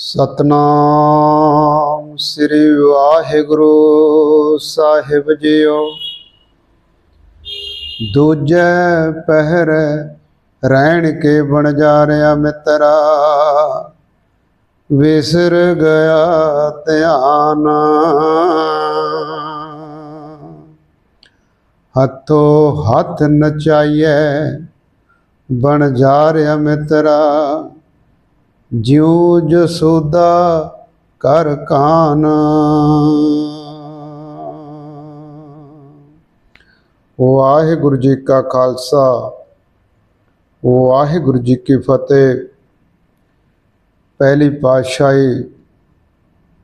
ਸਤਨਾਮ ਸ੍ਰੀ ਵਾਹਿਗੁਰੂ ਸਾਹਿਬ ਜੀਓ। ਦੂਜੇ ਪਹਿਰ ਰਹਿਣ ਕੇ ਬਣ ਜਾ ਰਿਆ ਮਿੱਤਰਾ। ਵਿਸਰ ਗਿਆ ਧਿਆਨ। ਹੱਥੋ ਹੱਥ ਨਚਾਈਏ ਬਣ ਜਾ ਰਿਆ ਮਿੱਤਰਾ। ਜਿਉ ਜਸੋਦਾ ਕਰ ਕਾਨ। ਵਾਹਿਗੁਰੂ ਜੀ ਕਾ ਖਾਲਸਾ ਵਾਹਿਗੁਰੂ ਜੀ ਕੀ ਫਤਿਹ। ਪਹਿਲੀ ਪਾਤਸ਼ਾਹੀ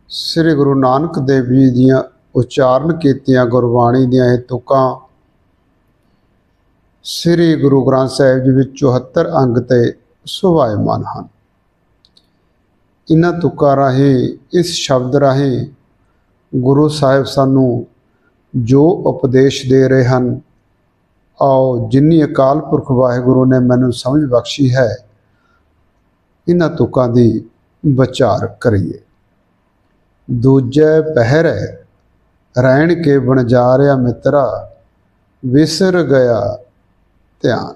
ਸ੍ਰੀ ਗੁਰੂ ਨਾਨਕ ਦੇਵ ਜੀ ਦੀਆਂ ਉਚਾਰਨ ਕੀਤੀਆਂ ਗੁਰਬਾਣੀ ਦੀਆਂ ਇਹ ਤੁਕਾਂ ਸ੍ਰੀ ਗੁਰੂ ਗ੍ਰੰਥ ਸਾਹਿਬ ਜੀ ਵਿੱਚ 74 ਅੰਗ ਤੇ ਸੁਭਾਇਮਾਨ ਹਨ। ਇਹਨਾਂ ਤੁਕਾਂ ਰਾਹੀਂ, ਇਸ ਸ਼ਬਦ ਰਾਹੀਂ ਗੁਰੂ ਸਾਹਿਬ ਸਾਨੂੰ ਜੋ ਉਪਦੇਸ਼ ਦੇ ਰਹੇ ਹਨ, ਆਓ ਜਿੰਨੀ ਅਕਾਲ ਪੁਰਖ ਵਾਹਿਗੁਰੂ ਨੇ ਮੈਨੂੰ ਸਮਝ ਬਖਸ਼ੀ ਹੈ, ਇਹਨਾਂ ਤੁਕਾਂ ਦੀ ਵਿਚਾਰ ਕਰੀਏ। ਦੂਜੇ ਪਹਿਰ ਰਹਿਣ ਕੇ ਬਣ ਜਾ ਰਿਆ ਮਿੱਤਰਾ, ਵਿਸਰ ਗਿਆ ਧਿਆਨ,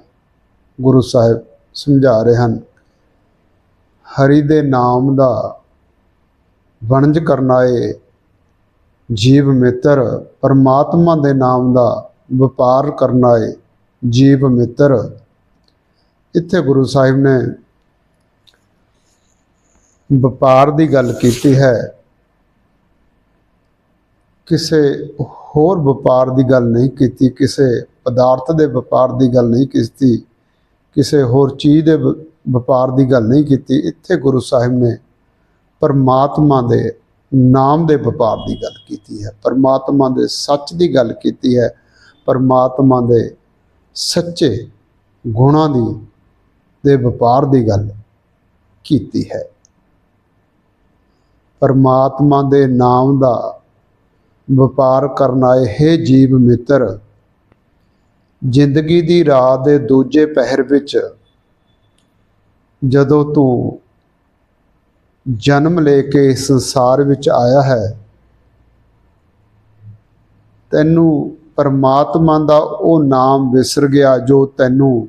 ਗੁਰੂ ਸਾਹਿਬ ਸਮਝਾ ਰਹੇ ਹਨ ਹਰੀ ਦੇ ਨਾਮ ਦਾ ਵਣਜ ਕਰਨਾ ਏ ਜੀਵ ਮਿੱਤਰ, ਪਰਮਾਤਮਾ ਦੇ ਨਾਮ ਦਾ ਵਪਾਰ ਕਰਨਾ ਏ ਜੀਵ ਮਿੱਤਰ। ਇੱਥੇ ਗੁਰੂ ਸਾਹਿਬ ਨੇ ਵਪਾਰ ਦੀ ਗੱਲ ਕੀਤੀ ਹੈ। ਕਿਸੇ ਹੋਰ ਵਪਾਰ ਦੀ ਗੱਲ ਨਹੀਂ ਕੀਤੀ, ਕਿਸੇ ਪਦਾਰਥ ਦੇ ਵਪਾਰ ਦੀ ਗੱਲ ਨਹੀਂ ਕੀਤੀ, ਕਿਸੇ ਹੋਰ ਚੀਜ਼ ਦੇ ਵਪਾਰ ਦੀ ਗੱਲ ਨਹੀਂ ਕੀਤੀ, ਇੱਥੇ ਗੁਰੂ ਸਾਹਿਬ ਨੇ ਪਰਮਾਤਮਾ ਦੇ ਨਾਮ ਦੇ ਵਪਾਰ ਦੀ ਗੱਲ ਕੀਤੀ ਹੈ। ਪਰਮਾਤਮਾ ਦੇ ਸੱਚ ਦੀ ਗੱਲ ਕੀਤੀ ਹੈ। ਪਰਮਾਤਮਾ ਦੇ ਸੱਚੇ ਗੁਣਾਂ ਦੀ, ਦੇ ਵਪਾਰ ਦੀ ਗੱਲ ਕੀਤੀ ਹੈ। ਪਰਮਾਤਮਾ ਦੇ ਨਾਮ ਦਾ ਵਪਾਰ ਕਰਨ ਆਏ ਹੈ ਜੀਵ ਮਿੱਤਰ, ਜ਼ਿੰਦਗੀ ਦੀ ਰਾਹ ਦੇ ਦੂਜੇ ਪਹਿਰ ਵਿੱਚ ਜਦੋਂ ਤੂੰ ਜਨਮ ਲੈ ਕੇ ਇਸ ਸੰਸਾਰ ਵਿੱਚ ਆਇਆ ਹੈ, ਤੈਨੂੰ ਪਰਮਾਤਮਾ ਦਾ ਉਹ ਨਾਮ ਵਿਸਰ ਗਿਆ ਜੋ ਤੈਨੂੰ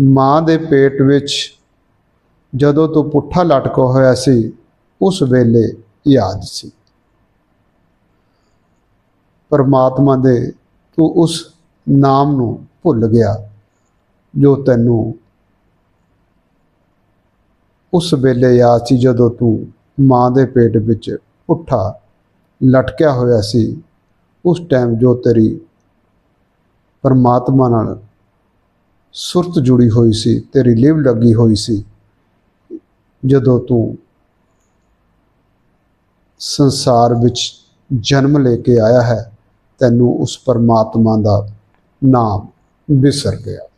ਮਾਂ ਦੇ ਪੇਟ ਵਿੱਚ ਜਦੋਂ ਤੂੰ ਪੁੱਠਾ ਲਟਕਾ ਹੋਇਆ ਸੀ, ਉਸ ਵੇਲੇ ਯਾਦ ਸੀ। ਪਰਮਾਤਮਾ ਦੇ ਤੂੰ ਉਸ ਨਾਮ ਨੂੰ ਭੁੱਲ ਗਿਆ ਜੋ ਤੈਨੂੰ ਉਸ ਵੇਲੇ ਯਾਦ ਸੀ ਜਦੋਂ ਤੂੰ ਮਾਂ ਦੇ ਪੇਟ ਵਿੱਚ ਉੱਠਾ ਲਟਕਿਆ ਹੋਇਆ ਸੀ। ਉਸ ਟਾਈਮ ਜੋ ਤੇਰੀ ਪਰਮਾਤਮਾ ਨਾਲ ਸੁਰਤ ਜੁੜੀ ਹੋਈ ਸੀ, ਤੇਰੀ ਲਿਵ ਲੱਗੀ ਹੋਈ ਸੀ, ਜਦੋਂ ਤੂੰ ਸੰਸਾਰ ਵਿੱਚ ਜਨਮ ਲੈ ਕੇ ਆਇਆ ਹੈ, ਤੈਨੂੰ ਉਸ ਪਰਮਾਤਮਾ ਦਾ ਨਾਮ ਵਿਸਰ ਗਿਆ।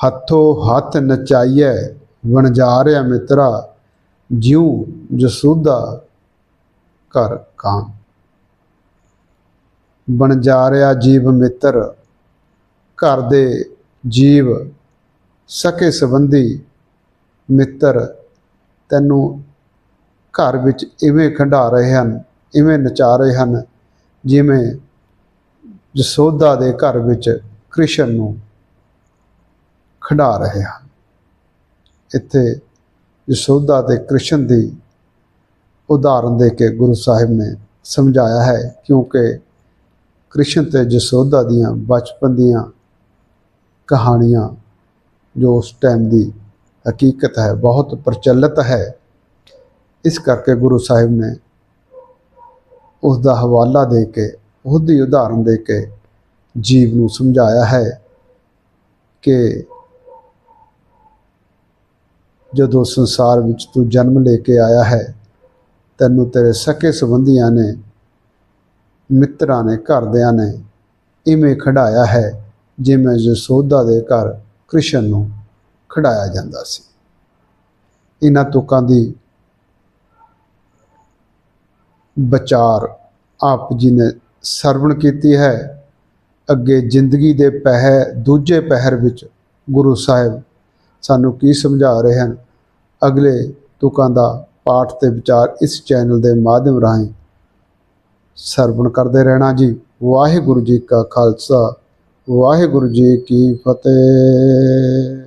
ਹੱਥੋਂ ਹੱਥ ਨਚਾਈਐ, ਵਣਜਾਰਿਆ ਮਿੱਤਰਾ, ਜਿਉ ਜਸੂਦਾ ਕਰ ਕਾਮ। ਵਣਜਾਰਿਆ ਜੀਵ ਮਿੱਤਰ, ਘਰ ਦੇ ਜੀਵ ਸਕੇ ਸੰਬੰਧੀ ਮਿੱਤਰ, ਤੈਨੂੰ ਘਰ ਵਿੱਚ ਇਵੇਂ ਖੰਡਾ ਰਹੇ ਹਨ, ਇਵੇਂ ਨਚਾ ਰਹੇ ਹਨ, ਜਿਵੇਂ ਜਸੋਦਾ ਦੇ ਘਰ ਵਿੱਚ ਕ੍ਰਿਸ਼ਨ ਨੂੰ ਖਿਡਾ ਰਹੇ ਹਨ। ਇੱਥੇ ਜਸੋਦਾ ਤੇ ਕ੍ਰਿਸ਼ਨ ਦੀ ਉਦਾਹਰਨ ਦੇ ਕੇ ਗੁਰੂ ਸਾਹਿਬ ਨੇ ਸਮਝਾਇਆ ਹੈ, ਕਿਉਂਕਿ ਕ੍ਰਿਸ਼ਨ ਤੇ ਜਸੋਦਾ ਦੀਆਂ ਬਚਪਨ ਦੀਆਂ ਕਹਾਣੀਆਂ ਜੋ ਉਸ ਟਾਈਮ ਦੀ ਹਕੀਕਤ ਹੈ, ਬਹੁਤ ਪ੍ਰਚਲਿਤ ਹੈ। ਇਸ ਕਰਕੇ ਗੁਰੂ ਸਾਹਿਬ ਨੇ ਉਸ ਦਾ ਹਵਾਲਾ ਦੇ ਕੇ ਉਹਦੀ ਉਦਾਹਰਨ ਦੇ ਕੇ ਜੀਵ ਨੂੰ ਸਮਝਾਇਆ ਹੈ ਕਿ ਜਦੋਂ ਸੰਸਾਰ ਵਿੱਚ ਤੂੰ ਜਨਮ ਲੈ ਕੇ ਆਇਆ ਹੈ, ਤੈਨੂੰ ਤੇਰੇ ਸਕੇ ਸੰਬੰਧੀਆਂ ਨੇ, ਮਿੱਤਰਾਂ ਨੇ, ਘਰਦਿਆਂ ਨੇ ਇਵੇਂ ਖੜਾਇਆ ਹੈ ਜਿਵੇਂ ਜਸੋਦਾ ਦੇ ਘਰ ਕ੍ਰਿਸ਼ਨ ਨੂੰ ਖੜਾਇਆ ਜਾਂਦਾ ਸੀ। ਇਹਨਾਂ ਤੁਕਾਂ ਦੀ ਵਿਚਾਰ ਆਪ ਜੀ ਨੇ ਸਰਵਣ ਕੀਤੀ ਹੈ। ਅੱਗੇ ਜ਼ਿੰਦਗੀ ਦੇ ਪਹਿ, ਦੂਜੇ ਪਹਿਰ ਵਿੱਚ ਗੁਰੂ ਸਾਹਿਬ ਸਾਨੂੰ ਕੀ ਸਮਝਾ ਰਹੇ ਹਨ? ਅਗਲੇ ਤੁਕਾਂ ਦਾ ਪਾਠ ਤੇ ਵਿਚਾਰ ਇਸ ਚੈਨਲ ਦੇ ਮਾਧਿਅਮ ਰਾਹੀਂ ਸਰਵਣ ਕਰਦੇ ਰਹਿਣਾ ਜੀ। ਵਾਹਿਗੁਰੂ ਜੀ ਕਾ ਖਾਲਸਾ। ਵਾਹਿਗੁਰੂ ਜੀ ਕੀ ਫਤਿਹ।